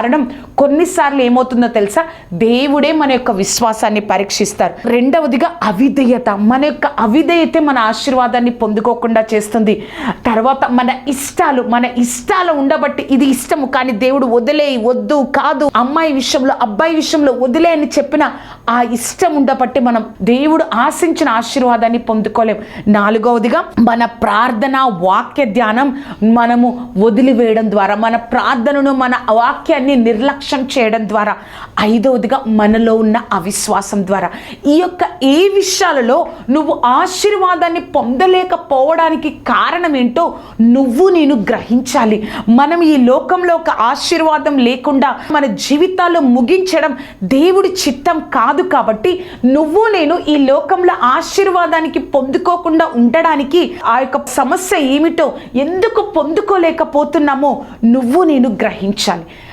కారణం కొన్నిసార్లు ఏమవుతుందో తెలుసా? దేవుడే మన యొక్క విశ్వాసాన్ని పరీక్షిస్తారు. రెండవదిగా అవిధేయత. మన యొక్క అవిధేయతే మన ఆశీర్వాదాన్ని పొందుకోకుండా చేస్తుంది. తర్వాత మన ఇష్టాలు మన ఇష్టాలు ఉండబట్టి ఇది ఇష్టము. కానీ దేవుడు వదిలే వద్దు కాదు. అమ్మాయి విషయంలో అబ్బాయి విషయంలో వదిలే అని చెప్పిన ఆ ఇష్టం ఉండబట్టి మనం దేవుడు ఆశించిన ఆశీర్వాదాన్ని పొందుకోలేం. నాలుగవదిగా మన ప్రార్థన వాక్య ధ్యానం మనము వదిలివేయడం ద్వారా మన ప్రార్థనను మన వాక్యాన్ని నిర్లక్ష్యం చేయడం ద్వారా ఐదవదిగా మనలో ఉన్న అవిశ్వాసం ద్వారా. ఈ యొక్క ఏ విషయాలలో నువ్వు ఆశీర్వాదాన్ని పొందలేకపోవడానికి కారణం ఏంటో నువ్వు నేను గ్రహించాలి. మనం ఈ లోకంలో ఒక ఆశీర్వాదం లేకుండా మన జీవితాల్లో ముగించడం దేవుడి చిత్తం కాదు కాబట్టి నువ్వు నేను ఈ లోకంలో ఆశీర్వాదానికి పొందుకోకుండా ఉండడానికి ఆ యొక్క సమస్య ఏమిటో ఎందుకు పొందుకోలేకపోతున్నామో నువ్వు నేను గ్రహించాలి.